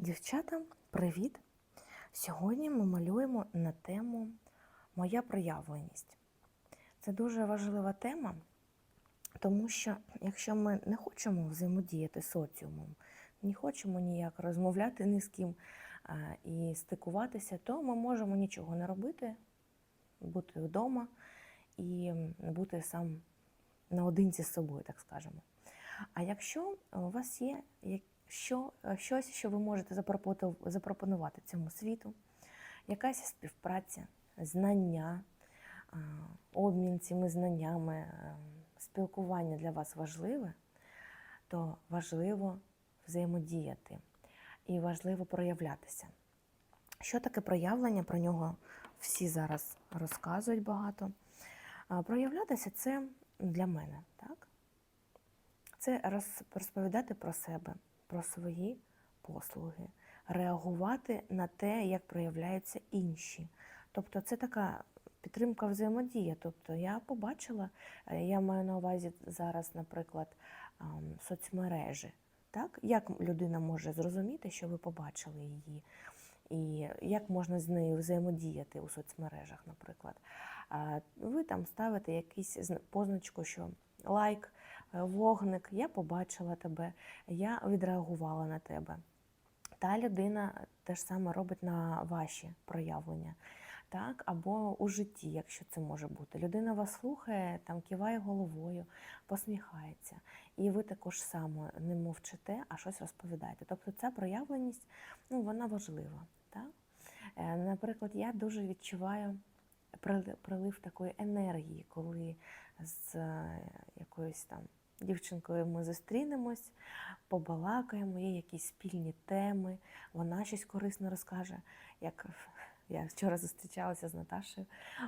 Дівчата, привіт! Сьогодні ми малюємо на тему Моя проявленість. Це дуже важлива тема, тому що якщо ми не хочемо взаємодіяти соціумом, не хочемо ніяк розмовляти ні з ким і стикуватися, то ми можемо нічого не робити, бути вдома і бути сам наодинці з собою, так скажемо. А якщо у вас є як- що, щось, що ви можете запропонувати цьому світу, якась співпраця, знання, обмін цими знаннями, е, спілкування для вас важливе, то важливо взаємодіяти і важливо проявлятися. Що таке проявлення? Про нього всі зараз розказують багато. Проявлятися це для мене, так? Це розповідати про себе, про свої послуги, реагувати на те, як проявляються інші. Тобто це така підтримка взаємодія. Тобто я побачила, е, я маю на увазі зараз, наприклад, соцмережі. Так? Як людина може зрозуміти, що ви побачили її, і як можна з нею взаємодіяти у соцмережах, наприклад. Ви там ставите якусь зна- позначку, що лайк, вогник, я побачила тебе, я відреагувала на тебе. Та людина те ж саме робить на ваші проявлення. Так, або у житті, якщо це може бути. Людина вас слухає, там киває головою, посміхається. І ви також само не мовчите, а щось розповідаєте. Тобто ця проявленість ну, вона важлива. Так? Е, Наприклад, я дуже відчуваю прилив такої енергії, коли з е, якоюсь там дівчинкою ми зустрінемось, побалакаємо, є якісь спільні теми, вона щось корисне розкаже. Як я вчора зустрічалася з Наташею,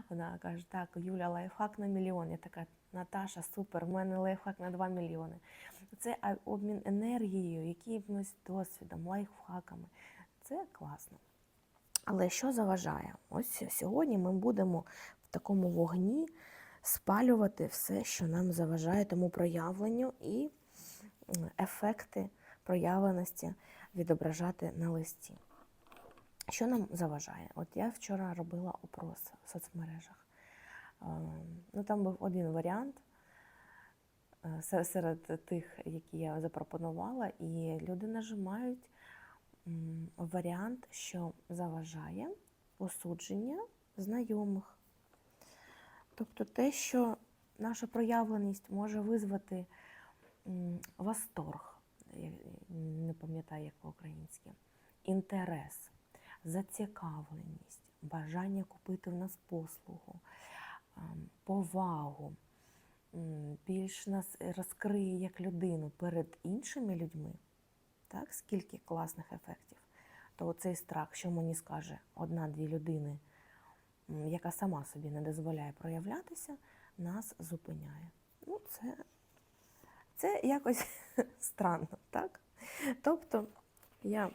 вона каже: так, Юля, лайфхак на мільйон. Я така, Наташа, супер, в мене лайфхак на 2 мільйони. Це обмін енергією, якимось досвідом, лайфхаками. Це класно. Але що заважає? Ось сьогодні ми будемо в такому вогні спалювати все, що нам заважає тому проявленню, і ефекти проявленості відображати на листі. Що нам заважає? От я вчора робила опрос в соцмережах. Ем, Ну, там був один варіант е, серед тих, які я запропонувала, і люди нажимають варіант, що заважає осудження знайомих. Тобто те, що наша проявленість може визвати восторг, не пам'ятаю, як по-українськи, інтерес, зацікавленість, бажання купити в нас послугу, повагу, більш нас розкриє як людину перед іншими людьми. Так, скільки класних ефектів. То цей страх, що мені скаже одна-дві людини, яка сама собі не дозволяє проявлятися, нас зупиняє. Ну, це, це якось странно, так? Тобто я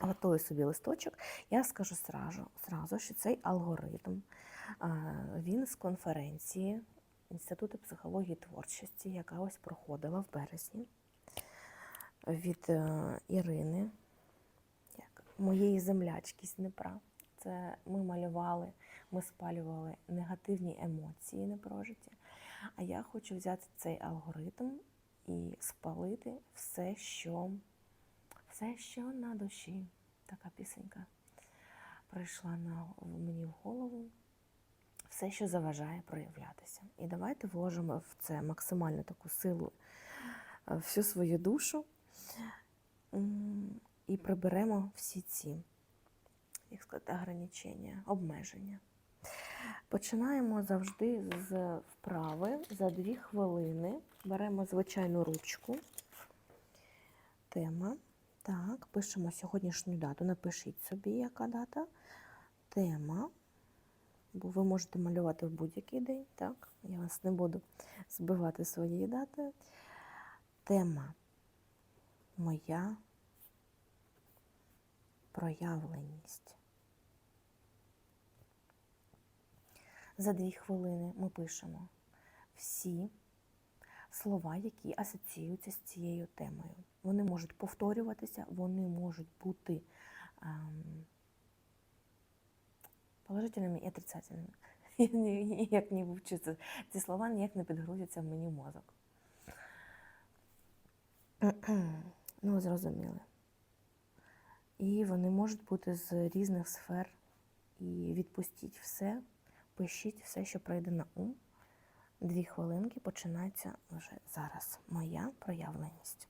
готую собі листочок, я скажу сразу, сразу що цей алгоритм, він з конференції Інституту психології творчості, яка ось проходила в березні від е, Ірини, як моєї землячки з Дніпра. Це ми малювали, ми спалювали негативні емоції непрожиті. А я хочу взяти цей алгоритм і спалити все, що, все, що на душі. Така пісенька прийшла на, мені в голову. Все, що заважає проявлятися. І давайте вложимо в це максимальну таку силу, е, всю свою душу і приберемо всі ці, як сказати, ограничення, обмеження. Починаємо завжди з вправи за дві хвилини. Беремо звичайну ручку. Тема. Так, пишемо сьогоднішню дату. Напишіть собі, яка дата. Тема. Бо ви можете малювати в будь-який день, так? Я вас не буду збивати своєю датою. Тема моя проявленість. За дві хвилини ми пишемо всі слова, які асоціюються з цією темою. вони можуть повторюватися, вони можуть бути ем, положительними і отрицательними. Я ніяк не вивчу. Ці слова ніяк не підгрузяться в мені мозок. Ну, зрозуміли. І вони можуть бути з різних сфер. І відпустіть все, пишіть все, що прийде на ум. Дві хвилинки починається вже зараз. Моя проявленість.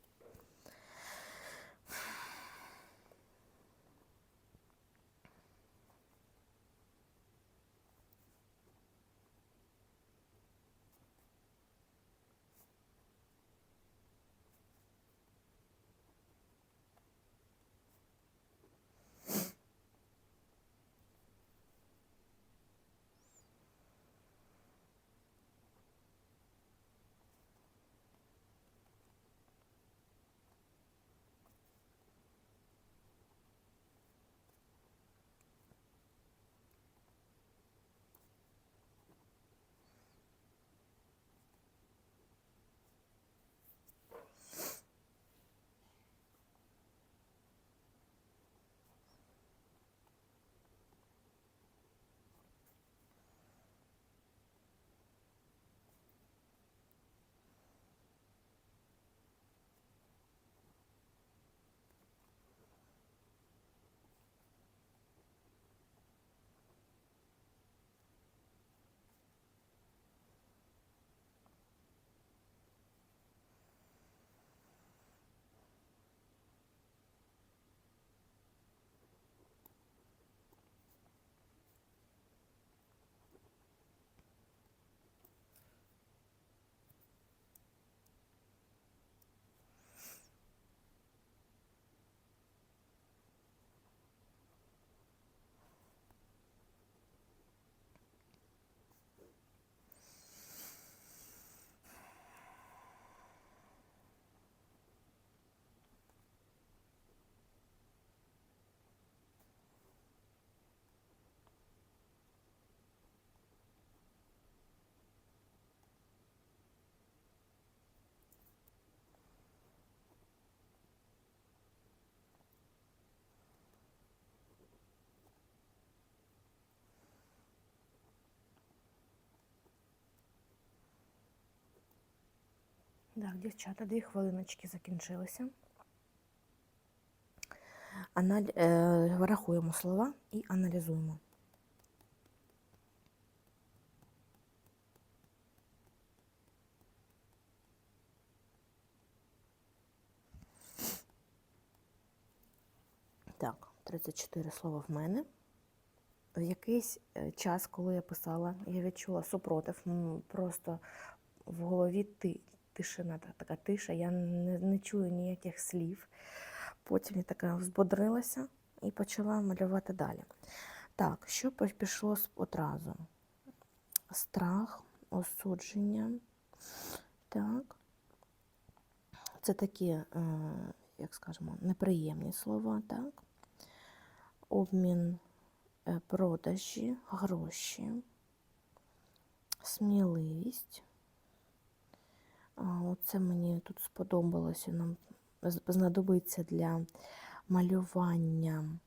Так, дівчата, дві хвилиночки закінчилися. Аналь... Е, рахуємо слова і аналізуємо. Так, 34 слова в мене. В якийсь е, час, коли я писала, я відчула супротив, просто в голові ти, тишина, така тиша, я не, не чую ніяких слів. Потім я така взбодрилася і почала малювати далі. Так, що пішло одразу? Страх, осудження. Так. Це такі, е, як скажемо, неприємні слова, так? Обмін е, продажі, гроші, сміливість. Оце мені тут сподобалося. Нам знадобиться для малювання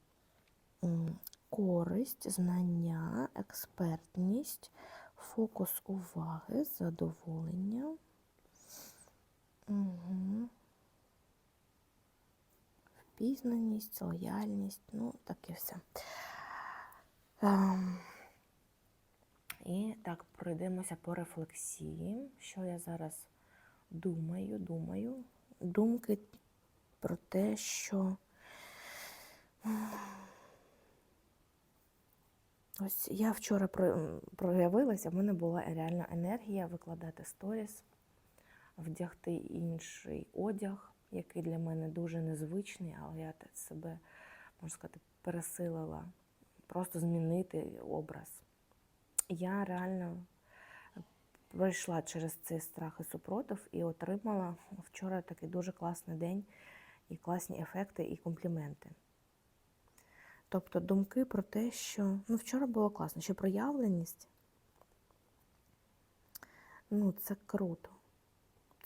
користь, знання, експертність, фокус уваги, задоволення. Угу. Впізнаність, лояльність, ну, таке все. Ем, І так, пройдемося по рефлексії. Що я зараз думаю, думаю. Думки про те, що ось я вчора проявилася, в мене була реальна енергія викладати сторіс, вдягти інший одяг, який для мене дуже незвичний, але я себе, можна сказати, пересилила, просто змінити образ. Я реально пройшла через цей страх і супротив і отримала вчора такий дуже класний день, і класні ефекти, і компліменти. Тобто думки про те, що ну, вчора було класно, що проявленість ну, це круто.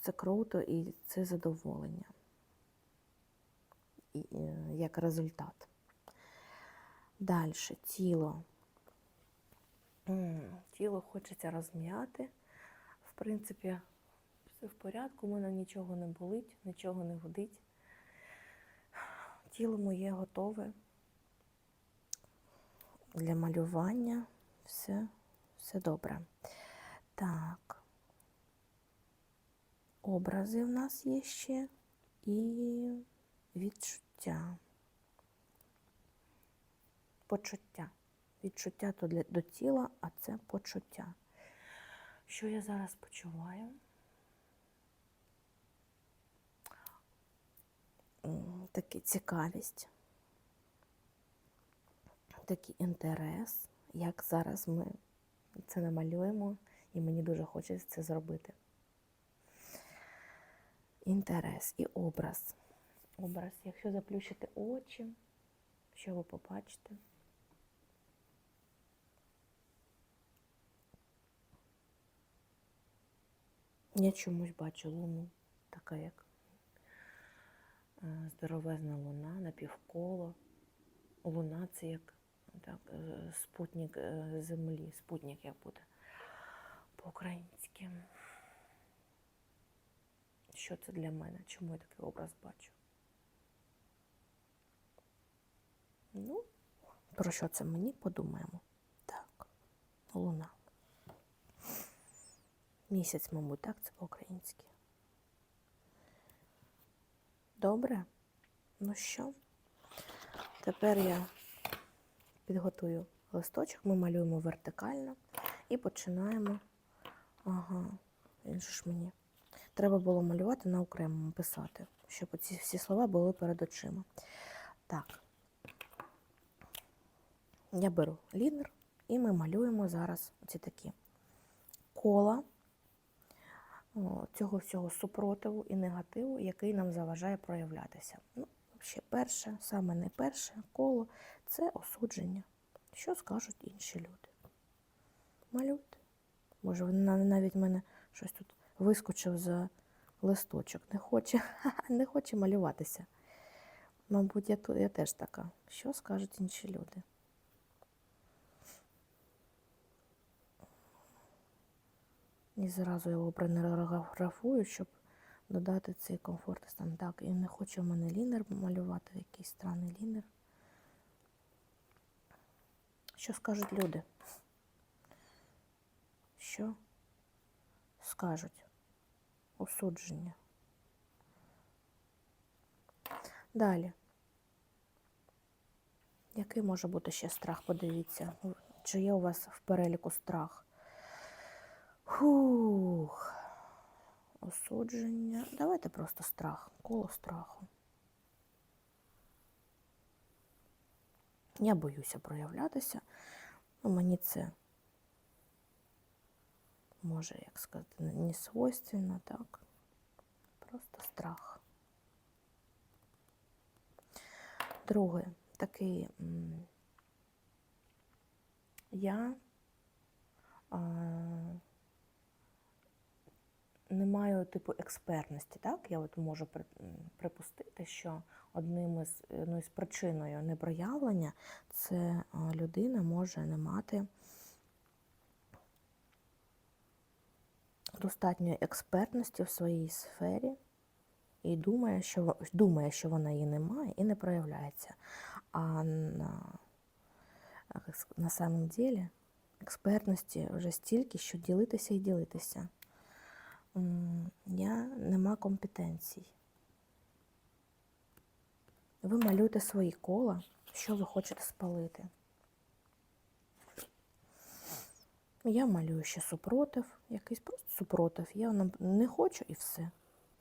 Це круто і це задоволення. і- е, як результат. Далі тіло. Тіло хочеться розм'яти. В принципі, все в порядку, у мене нічого не болить, нічого не гудить. Тіло моє готове для малювання. Все, все добре. Так. Образи в нас є ще і відчуття. Почуття. Відчуття то для, до тіла, а це почуття. Що я зараз почуваю? Такі цікавість, такий інтерес, як зараз ми це намалюємо, і мені дуже хочеться це зробити. Інтерес і образ. Образ, якщо заплющити очі, що ви побачите? Я чомусь бачу луну, така як е, здоровезна луна, напівколо. Луна це як так, е, спутник е, землі, спутник як буде по-українськи. Що це для мене? Чому я такий образ бачу? Ну, про що це мені подумаємо? Так, луна. Місяць, мабуть, так, це по-українськи. Добре? Ну що? Тепер я підготую листочок, ми малюємо вертикально і починаємо. Ага, він ж мені. Треба було малювати на окремому писати, щоб ці всі слова були перед очима. Так. Я беру лінер і ми малюємо зараз ці такі кола цього всього супротиву і негативу, який нам заважає проявлятися. Ну, ще перше, саме найперше коло це осудження. Що скажуть інші люди? Малюйте. Може, навіть мене щось тут вискочив за листочок. Не хоче, не хоче малюватися. Мабуть, я, я теж така. Що скажуть інші люди? І зразу його пронерграфую, щоб додати цей комфорт стан. Так, і не хочу в мене лінер малювати, якийсь странний лінер. Що скажуть люди? Що скажуть? Осудження. Далі. Який може бути ще страх? Подивіться. Чи є у вас в переліку страх? Фух. Осудження. Давайте просто страх. Коло страху. Я боюся проявлятися. Ну, мені це може, як сказати, не свойственно, так. Просто страх. Друге, такий я а, не маю типу експертності, так? Я от можу припустити, що одним із, ну, із причиною непроявлення це людина може не мати достатньої експертності в своїй сфері і думає, що, думає, що вона її не має і не проявляється. А на, на самом деле експертності вже стільки, що ділитися і ділитися. Я нема компетенцій. Ви малюєте свої кола, що ви хочете спалити. Я малюю ще супротив, якийсь просто супротив. Я не хочу і все.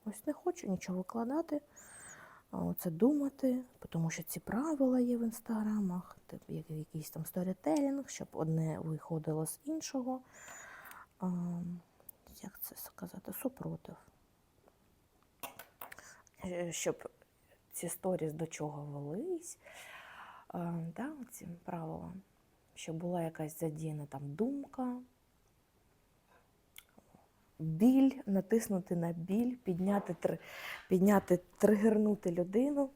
Ось не хочу нічого викладати, оце думати, тому що ці правила є в інстаграмах, якийсь там сторітелінг, щоб одне виходило з іншого. Як це сказати? Супротив. Е, Щоб ці сторіс до чого велись, а, да, ці правила, щоб була якась задіяна там думка, біль, натиснути на біль, підняти, підняти тригернути людину.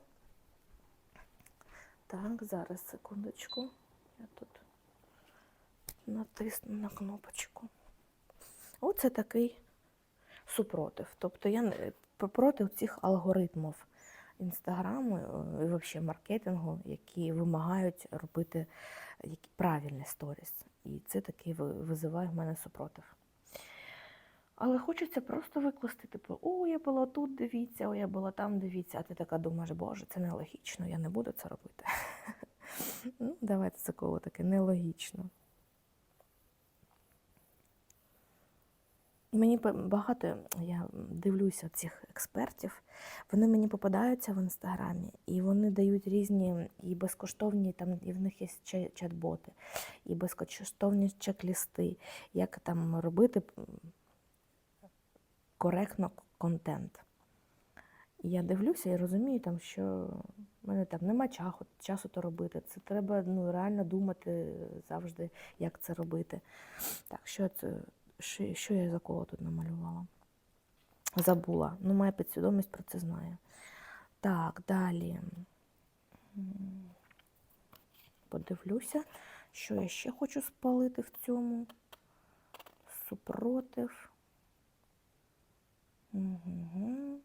Так, зараз секундочку. Я тут натисну на кнопочку. Оце такий супротив. Тобто я проти цих алгоритмів інстаграму е, і взагалі маркетингу, які вимагають робити які правильні сторіс. І це такий визиває в мене супротив. Але хочеться просто викласти, типу, о, я була тут, дивіться, о, я була там, дивіться. А ти така думаєш, боже, це нелогічно, я не буду це робити. Ну, давайте це коло таке нелогічно. Мені багато, я дивлюся цих експертів, вони мені попадаються в інстаграмі, і вони дають різні і безкоштовні, там і в них є чат-боти, і безкоштовні чек-лісти, як там робити коректно контент. І я дивлюся і розумію, там, що в мене там нема часу, часу то робити. Це треба ну, реально думати завжди, як це робити. Так, що це? Що, що я за коло тут намалювала? Забула. Ну, моя підсвідомість про це знає. Так, далі. Подивлюся, що я ще хочу спалити в цьому. Супротив. Угу.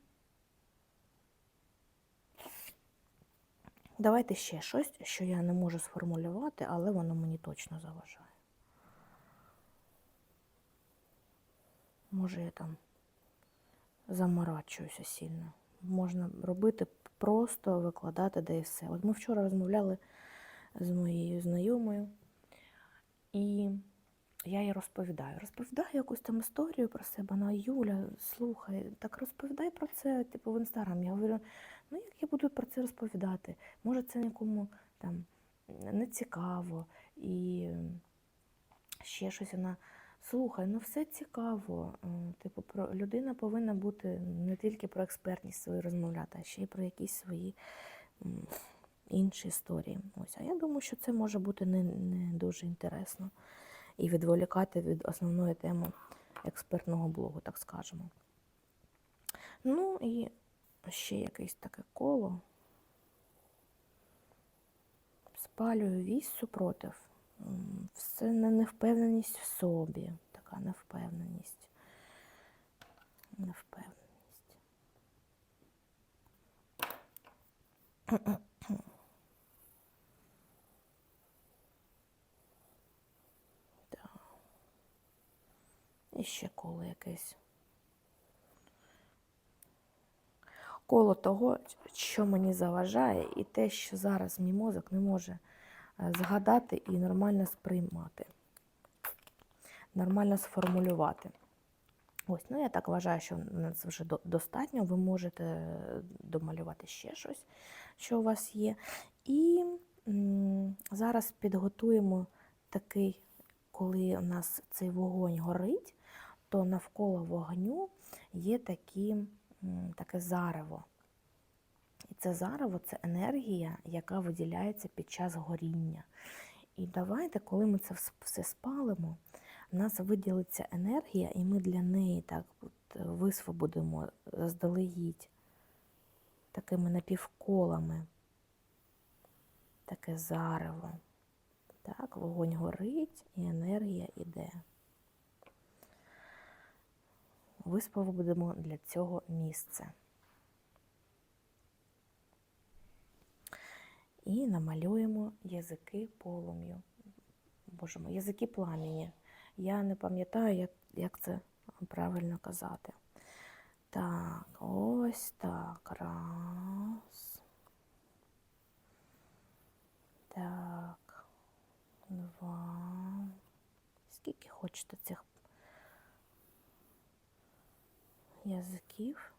Давайте ще щось, що я не можу сформулювати, але воно мені точно заважає. Може, я там заморачуюся сильно. Можна робити просто викладати, де і все. От ми вчора розмовляли з моєю знайомою, і я їй розповідаю. Розповідаю якусь там історію про себе. Вона Юля, слухай, так розповідай про це, типу, в інстаграмі. Я говорю, ну як я буду про це розповідати? Може, це нікому там не цікаво. І ще щось вона. Слухай, ну все цікаво. Е, Типу, про людина повинна бути не тільки про експертність свою розмовляти, а ще й про якісь свої інші історії. Ось, а я думаю, що це може бути не, не дуже інтересно і відволікати від основної теми експертного блогу, так скажемо. Ну і ще якесь таке коло. Спалюю вісь супротив. Все не- невпевненість в собі. Така невпевненість. Невпевненість. Так. І ще коло якесь. Коло того, що мені заважає, і те, що зараз мій мозок не може згадати і нормально сприймати, нормально сформулювати. Ось, ну я так вважаю, що на це вже достатньо. Ви можете е, домалювати ще щось, що у вас є. І зараз підготуємо такий, коли у нас цей вогонь горить, то навколо вогню є такі, таке зарево. І це зарево це енергія, яка виділяється під час горіння. І давайте, коли ми це все спалимо, в нас виділиться енергія, і ми для неї так от висвободимо заздалегідь такими напівколами, таке зарево. Так, вогонь горить і енергія йде. Висвободимо для цього місце. І намалюємо язики полум'ю. Боже мой, язики пламені. Я не пам'ятаю, як, як це правильно казати. Так, ось так. Раз. Так. Два. Скільки хочете цих язиків?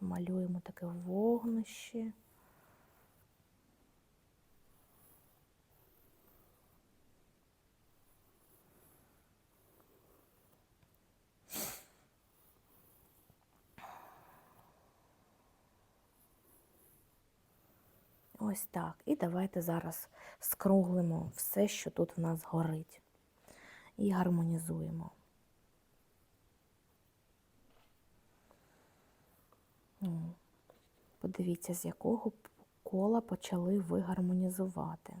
Малюємо таке вогнище. Ось так. І давайте зараз скруглимо все, що тут в нас горить. І гармонізуємо. Подивіться, з якого кола почали ви гармонізувати.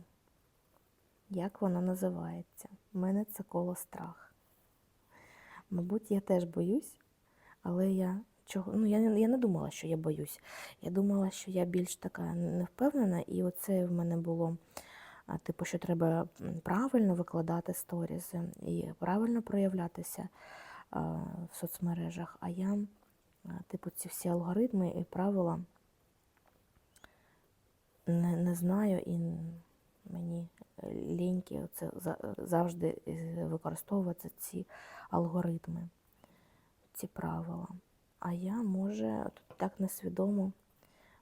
Як воно називається? У мене це коло страх. Мабуть, я теж боюсь, але я чого. Ну, я, не- я не думала, що я боюсь. Я думала, що я більш така невпевнена, і оце в мене було. Типу, що треба правильно викладати сторізи і правильно проявлятися в соцмережах. А я, типу, ці всі алгоритми і правила не, не знаю і мені ліньки оце за- завжди е, використовувати ці алгоритми, ці правила. А я, може, от так несвідомо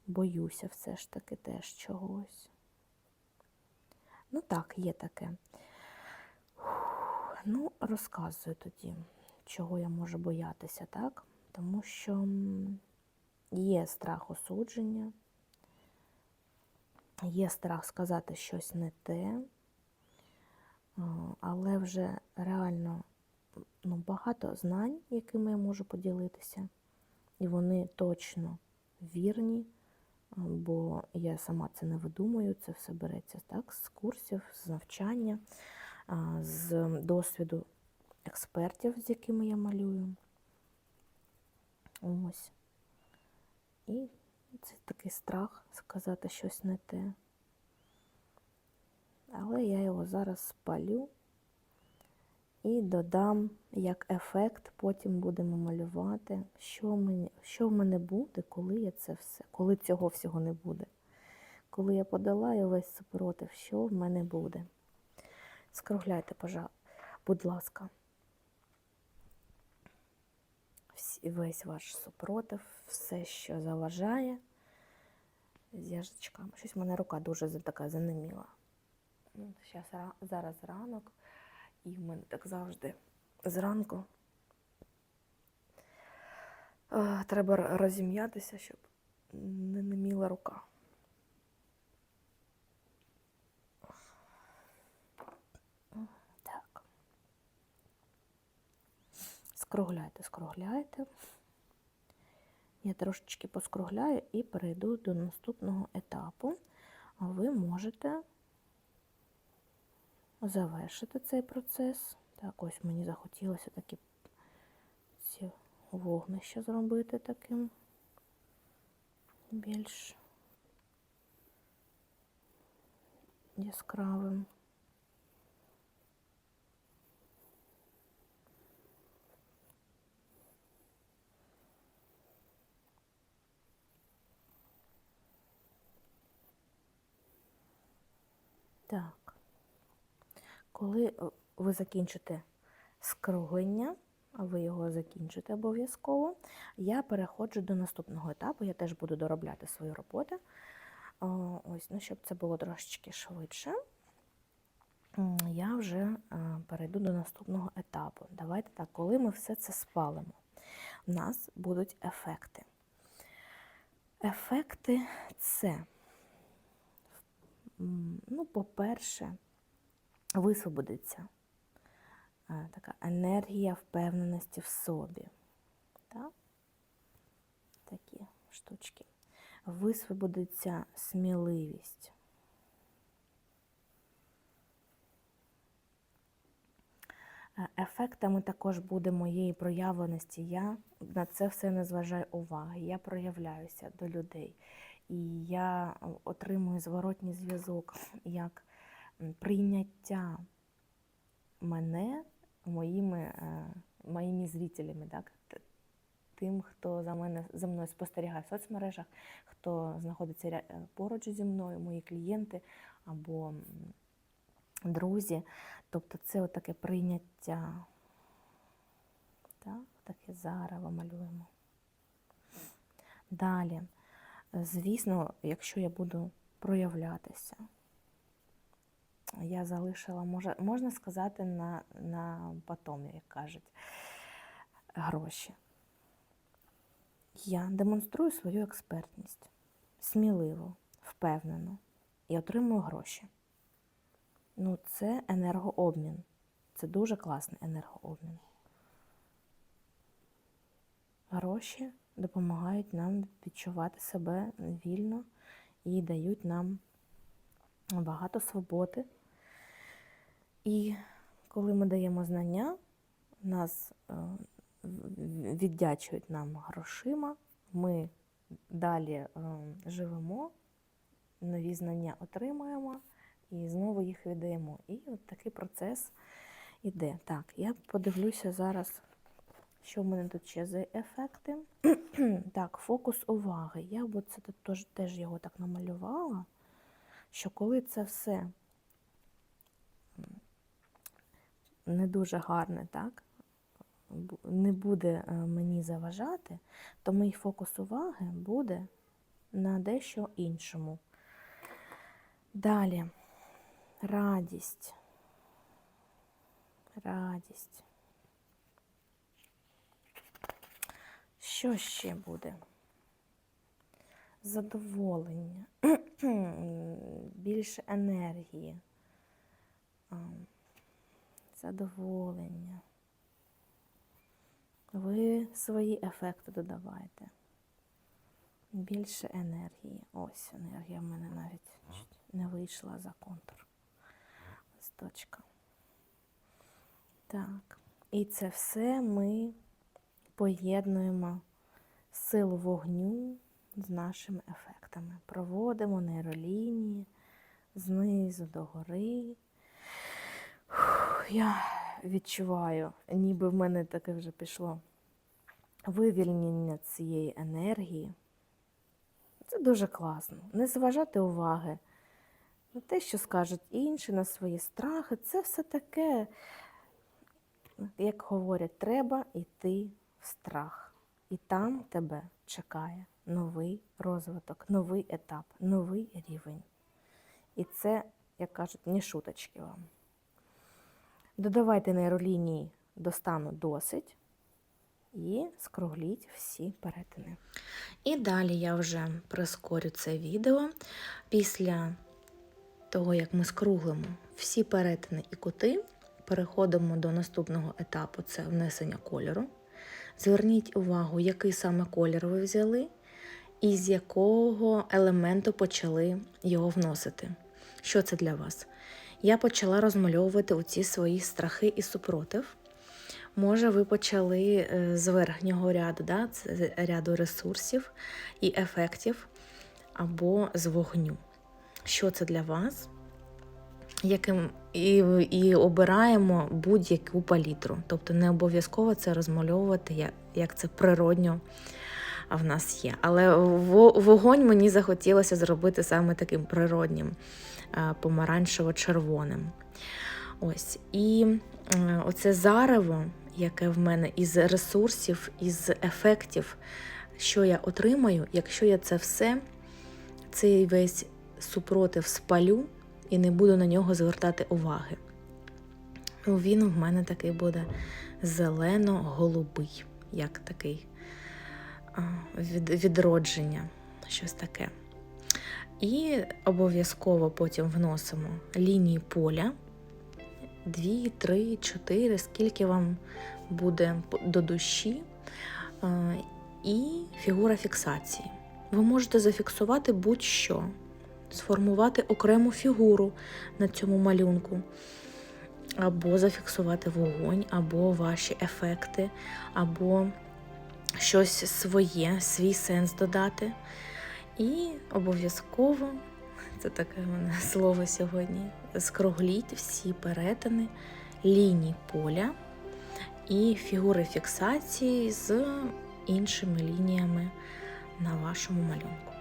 боюся все ж таки теж чогось. Ну так, є таке. Ну, розказую тоді, чого я можу боятися, так? Тому що є страх осудження, є страх сказати щось не те, але вже реально ну, багато знань, якими я можу поділитися, і вони точно вірні, бо я сама це не видумую, це все береться так, з курсів, з навчання, з досвіду експертів, з якими я малюю. Ось. І це такий страх сказати щось не те. Але я його зараз спалю і додам як ефект, потім будемо малювати, що, мені, що в мене буде, коли я це все, коли цього всього не буде. Коли я подолаю весь супротив, що в мене буде. Скругляйте, будь ласка. Весь ваш супротив, все, що заважає з. Щось в мене рука дуже така занеміла. Зараз ранок, і в мене так завжди зранку. Треба розім'ятися, щоб не неміла рука. Так. Скругляйте, скругляйте. Я трошечки поскругляю і перейду до наступного етапу. Ви можете завершити цей процес. Так, ось мені захотілося такі ці вогнища зробити таким більш яскравим. Так. Коли е, ви закінчите скруглення, а ви його закінчите обов'язково, я переходжу до наступного етапу. Я теж буду доробляти свої роботи. Ось, ну, щоб це було трошечки швидше. Я вже е, перейду до наступного етапу. Давайте так, коли ми все це спалимо, у нас будуть ефекти. Ефекти це, ну, по-перше, висвободиться е, така енергія впевненості в собі. Так? Такі штучки. Висвободиться сміливість. Е, Ефектами також буде моєї проявленості. Я на це все не зважаю уваги. Я проявляюся до людей. І я е, отримую зворотній зв'язок як прийняття мене моїми, е, моїми зрителями, так? тим, хто за мене за мною спостерігає в соцмережах, хто знаходиться е, поруч зі мною, мої клієнти або друзі. Тобто це таке прийняття. Так, таке зарево малюємо. Далі, звісно, якщо я буду проявлятися, я залишила, може, можна сказати, на, на потом, як кажуть, гроші. Я демонструю свою експертність сміливо, впевнено і отримую гроші. Ну, це енергообмін. Це дуже класний енергообмін. Гроші допомагають нам відчувати себе вільно і дають нам багато свободи. І коли ми даємо знання, нас е, віддячують нам грошима, ми далі е, живемо, нові знання отримуємо і знову їх віддаємо. І от такий процес іде. Так, я подивлюся зараз, що в мене тут ще за ефекти. так, фокус уваги. Я б це теж, його так намалювала, що коли це все не дуже гарне, так? Не буде е, мені заважати, то мій фокус уваги буде на дещо іншому. Далі радість. Радість. Що ще буде? Задоволення, більше енергії, задоволення. Ви свої ефекти додавайте. Більше енергії. Ось енергія в мене навіть не вийшла за контур. Листочка. Так. І це все ми поєднуємо силу вогню з нашими ефектами. Проводимо нейролінії знизу до гори. Я відчуваю, ніби в мене таке вже пішло вивільнення цієї енергії. Це дуже класно. Не зважати уваги на те, що скажуть інші, на свої страхи. Це все таке, як говорять, треба йти в страх. І там тебе чекає новий розвиток, новий етап, новий рівень. І це, як кажуть, не шуточки вам. Додавайте нейролінії до стану досить і скругліть всі перетини. І далі я вже прискорю це відео після того, як ми скруглимо всі перетини і кути, переходимо до наступного етапу це внесення кольору. Зверніть увагу, який саме колір ви взяли, і з якого елементу почали його вносити. Що це для вас? Я почала розмальовувати оці свої страхи і супротив. Може, ви почали е, з верхнього ряду, да? це ряду ресурсів і ефектів, або з вогню. Що це для вас? Яким і, і обираємо будь-яку палітру. Тобто не обов'язково це розмальовувати, як, як це природньо в нас є. Але вогонь мені захотілося зробити саме таким природнім, е, помаранчево-червоним. Ось. І е, оце зарево, яке в мене із ресурсів, із ефектів, що я отримаю, якщо я це все, цей весь супротив спалю і не буду на нього звертати уваги. Ну, Він в мене такий буде зелено-голубий, як такий від, відродження, щось таке. І обов'язково потім вносимо лінії поля. Дві, три, чотири, скільки вам буде до душі, і фігура фіксації. Ви можете зафіксувати будь-що, сформувати окрему фігуру на цьому малюнку, або зафіксувати вогонь, або ваші ефекти, або щось своє, свій сенс додати. І обов'язково, це таке мене слово сьогодні, скругліть всі перетини ліній поля і фігури фіксації з іншими лініями на вашому малюнку.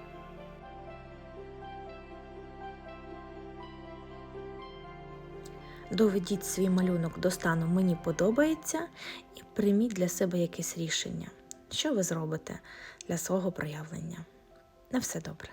Доведіть свій малюнок до стану мені подобається і прийміть для себе якесь рішення, що ви зробите для свого проявлення. На все добре.